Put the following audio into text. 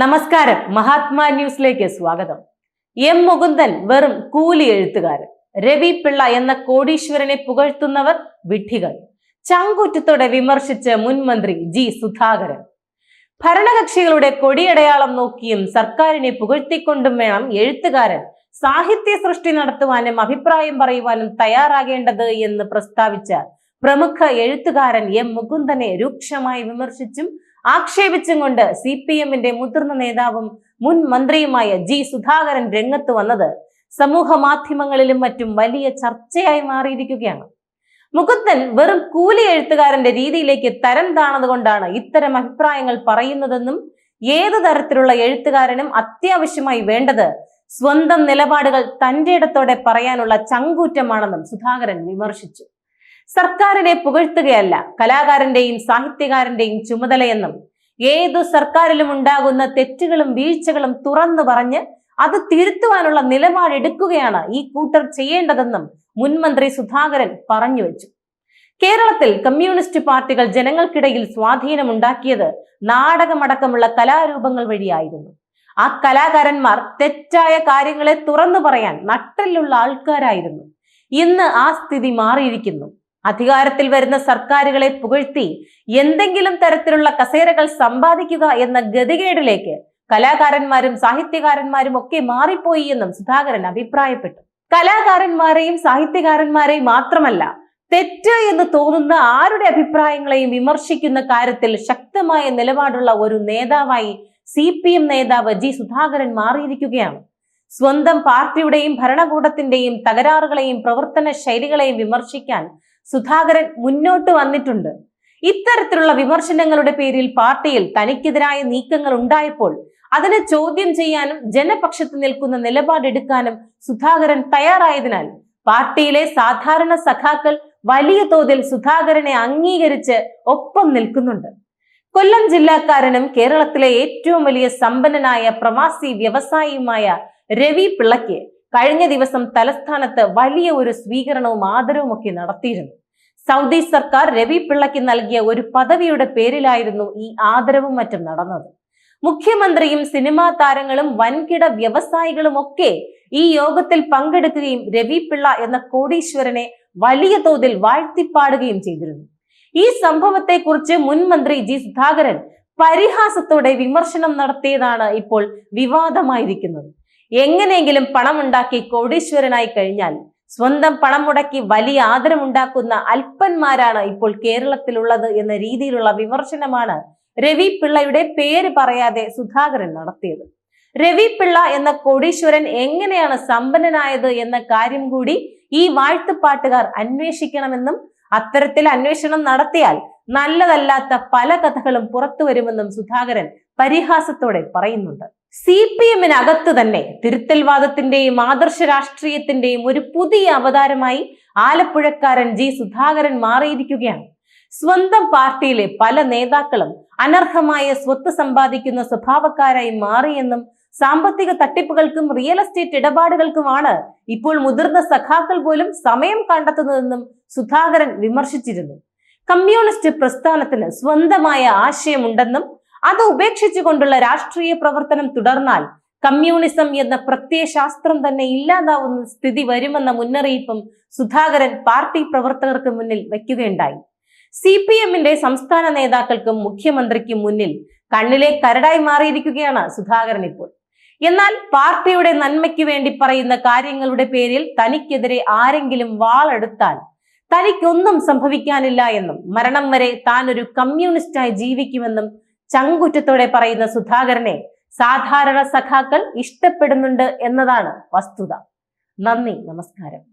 നമസ്കാരം. മഹാത്മാ ന്യൂസിലേക്ക് സ്വാഗതം. എം മുകുന്ദൻ വെറും കൂലി എഴുത്തുകാരൻ. രവി പിള്ള എന്ന കോടീശ്വരനെ പുകഴ്ത്തുന്നവർ വിഡ്ഢികൾ. ചങ്കൂറ്റത്തോടെ വിമർശിച്ച് മുൻമന്ത്രി ജി സുധാകരൻ. ഭരണകക്ഷികളുടെ കൊടിയടയാളം നോക്കിയും സർക്കാരിനെ പുകഴ്ത്തിക്കൊണ്ടും വേണം എഴുത്തുകാരൻ. സാഹിത്യ സൃഷ്ടി നടത്തുവാനും അഭിപ്രായം പറയുവാനും തയ്യാറാകേണ്ടത് എന്ന് പ്രസ്താവിച്ച പ്രമുഖ എഴുത്തുകാരൻ എം മുകുന്ദനെ രൂക്ഷമായി വിമർശിച്ചും ആക്ഷേപിച്ചും കൊണ്ട് സി പി എമ്മിന്റെ മുതിർന്ന നേതാവും മുൻ മന്ത്രിയുമായ ജി സുധാകരൻ രംഗത്ത് വന്നത് സമൂഹ മാധ്യമങ്ങളിലും മറ്റും വലിയ ചർച്ചയായി മാറിയിരിക്കുകയാണ്. മുകുന്ദൻ വെറും കൂലി എഴുത്തുകാരന്റെ രീതിയിലേക്ക് തരം താണതുകൊണ്ടാണ് ഇത്തരം അഭിപ്രായങ്ങൾ പറയുന്നതെന്നും ഏത് തരത്തിലുള്ള എഴുത്തുകാരനും അത്യാവശ്യമായി വേണ്ടത് സ്വന്തം നിലപാടുകൾ തന്റെ ഇടത്തോടെ പറയാനുള്ള ചങ്കൂറ്റമാണെന്നും സുധാകരൻ വിമർശിച്ചു. സർക്കാരിനെ പുകഴ്ത്തുകയല്ല കലാകാരന്റെയും സാഹിത്യകാരന്റെയും ചുമതലയെന്നും ഏതു സർക്കാരിലും ഉണ്ടാകുന്ന തെറ്റുകളും വീഴ്ചകളും തുറന്നു പറഞ്ഞ് അത് തിരുത്തുവാനുള്ള നിലപാടെടുക്കുകയാണ് ഈ കൂട്ടർ ചെയ്യേണ്ടതെന്നും മുൻമന്ത്രി സുധാകരൻ പറഞ്ഞു വെച്ചു. കേരളത്തിൽ കമ്മ്യൂണിസ്റ്റ് പാർട്ടികൾ ജനങ്ങൾക്കിടയിൽ സ്വാധീനമുണ്ടാക്കിയത് നാടകമടക്കമുള്ള കലാരൂപങ്ങൾ വഴിയായിരുന്നു. ആ കലാകാരന്മാർ തെറ്റായ കാര്യങ്ങളെ തുറന്നു പറയാൻ നട്ടലുള്ള ആൾക്കാരായിരുന്നു. ഇന്ന് ആ സ്ഥിതി മാറിയിരിക്കുന്നു. അധികാരത്തിൽ വരുന്ന സർക്കാരുകളെ പുകഴ്ത്തി എന്തെങ്കിലും തരത്തിലുള്ള കസേരകൾ സമ്പാദിക്കുക എന്ന ഗതികേടിലേക്ക് കലാകാരന്മാരും സാഹിത്യകാരന്മാരും ഒക്കെ മാറിപ്പോയി എന്നും സുധാകരൻ അഭിപ്രായപ്പെട്ടു. കലാകാരന്മാരെയും സാഹിത്യകാരന്മാരെയും മാത്രമല്ല തെറ്റ് എന്ന് തോന്നുന്ന ആരുടെ അഭിപ്രായങ്ങളെയും വിമർശിക്കുന്ന കാര്യത്തിൽ ശക്തമായ നിലപാടുള്ള ഒരു നേതാവായി സി പി എം നേതാവ് ജി സുധാകരൻ മാറിയിരിക്കുകയാണ്. സ്വന്തം പാർട്ടിയുടെയും ഭരണകൂടത്തിന്റെയും തകരാറുകളെയും പ്രവർത്തന ശൈലികളെയും വിമർശിക്കാൻ സുധാകരൻ മുന്നോട്ട് വന്നിട്ടുണ്ട്. ഇത്തരത്തിലുള്ള വിമർശനങ്ങളുടെ പേരിൽ പാർട്ടിയിൽ തനിക്കെതിരായ നീക്കങ്ങൾ ഉണ്ടായപ്പോൾ അതിനെ ചോദ്യം ചെയ്യാനും ജനപക്ഷത്ത് നിൽക്കുന്ന നിലപാടെടുക്കാനും സുധാകരൻ തയ്യാറായതിനാൽ പാർട്ടിയിലെ സാധാരണ സഖാക്കൾ വലിയ തോതിൽ സുധാകരനെ അംഗീകരിച്ച് ഒപ്പം നിൽക്കുന്നുണ്ട്. കൊല്ലം ജില്ലാക്കാരനും കേരളത്തിലെ ഏറ്റവും വലിയ സമ്പന്നനായ പ്രവാസി വ്യവസായിയുമായ രവി പിള്ളയ്ക്ക് കഴിഞ്ഞ ദിവസം തലസ്ഥാനത്ത് വലിയ ഒരു സ്വീകരണവും ആദരവും ഒക്കെ നടത്തിയിരുന്നു. സൗദി സർക്കാർ രവി പിള്ളയ്ക്ക് നൽകിയ ഒരു പദവിയുടെ പേരിലായിരുന്നു ഈ ആദരവും മറ്റും നടന്നത്. മുഖ്യമന്ത്രിയും സിനിമാ താരങ്ങളും വൻകിട വ്യവസായികളും ഒക്കെ ഈ യോഗത്തിൽ പങ്കെടുക്കുകയും രവി പിള്ള എന്ന കോടീശ്വരനെ വലിയ തോതിൽ വാഴ്ത്തിപ്പാടുകയും ചെയ്തിരുന്നു. ഈ സംഭവത്തെക്കുറിച്ച് മുൻ മന്ത്രി ജി സുധാകരൻ പരിഹാസത്തോടെ വിമർശനം നടത്തിയതാണ് ഇപ്പോൾ വിവാദമായിരിക്കുന്നത്. എങ്ങനെയെങ്കിലും പണമുണ്ടാക്കി കോടീശ്വരനായി കഴിഞ്ഞാൽ സ്വന്തം പണം മുടക്കി വലിയ ആദരമുണ്ടാക്കുന്ന അല്പന്മാരാണ് ഇപ്പോൾ കേരളത്തിലുള്ളത് എന്ന രീതിയിലുള്ള വിമർശനമാണ് രവി പിള്ളയുടെ പേര് പറയാതെ സുധാകരൻ നടത്തിയത്. രവി പിള്ള എന്ന കോടീശ്വരൻ എങ്ങനെയാണ് സമ്പന്നനായത് എന്ന കാര്യം കൂടി ഈ വാഴ്ത്തുപാട്ടുകാർ അന്വേഷിക്കണമെന്നും അത്തരത്തിൽ അന്വേഷണം നടത്തിയാൽ നല്ലതല്ലാത്ത പല കഥകളും പുറത്തു വരുമെന്നും സുധാകരൻ പരിഹാസത്തോടെ പറയുന്നുണ്ട്. സി പി എമ്മിനകത്ത് തന്നെ തിരുത്തൽവാദത്തിന്റെയും ആദർശ രാഷ്ട്രീയത്തിന്റെയും ഒരു പുതിയ അവതാരമായി ആലപ്പുഴക്കാരൻ ജി സുധാകരൻ മാറിയിരിക്കുകയാണ്. സ്വന്തം പാർട്ടിയിലെ പല നേതാക്കളും അനർഹമായ സ്വത്ത് സമ്പാദിക്കുന്ന സ്വഭാവക്കാരായി മാറിയെന്നും സാമ്പത്തിക തട്ടിപ്പുകൾക്കും റിയൽ എസ്റ്റേറ്റ് ഇടപാടുകൾക്കുമാണ് ഇപ്പോൾ മുതിർന്ന സഖാക്കൾ പോലും സമയം കണ്ടെത്തുന്നതെന്നും സുധാകരൻ വിമർശിച്ചിരുന്നു. കമ്മ്യൂണിസ്റ്റ് പ്രസ്ഥാനത്തിന് സ്വന്തമായ ആശയമുണ്ടെന്നും അത് ഉപേക്ഷിച്ചുകൊണ്ടുള്ള രാഷ്ട്രീയ പ്രവർത്തനം തുടർന്നാൽ കമ്മ്യൂണിസം എന്ന പ്രത്യയശാസ്ത്രം തന്നെ ഇല്ലാതാവുന്ന സ്ഥിതി വരുമെന്ന മുന്നറിയിപ്പും സുധാകരൻ പാർട്ടി പ്രവർത്തകർക്ക് മുന്നിൽ വയ്ക്കുകയുണ്ടായി. സി പി എമ്മിന്റെ സംസ്ഥാന നേതാക്കൾക്കും മുഖ്യമന്ത്രിക്കും മുന്നിൽ കണ്ണിലെ കരടായി മാറിയിരിക്കുകയാണ് സുധാകരൻ ഇപ്പോൾ. എന്നാൽ പാർട്ടിയുടെ നന്മയ്ക്ക് വേണ്ടി പറയുന്ന കാര്യങ്ങളുടെ പേരിൽ തനിക്കെതിരെ ആരെങ്കിലും വാളെടുത്താൽ തനിക്കൊന്നും സംഭവിക്കാനില്ല എന്നും മരണം വരെ താൻ ഒരു കമ്മ്യൂണിസ്റ്റായി ജീവിക്കുമെന്നും ചങ്കുറ്റത്തോടെ പറയുന്ന സുധാകരനെ സാധാരണ സഖാക്കൾ ഇഷ്ടപ്പെടുന്നുണ്ട് എന്നതാണ് വസ്തുത. നന്ദി നമസ്കാരം.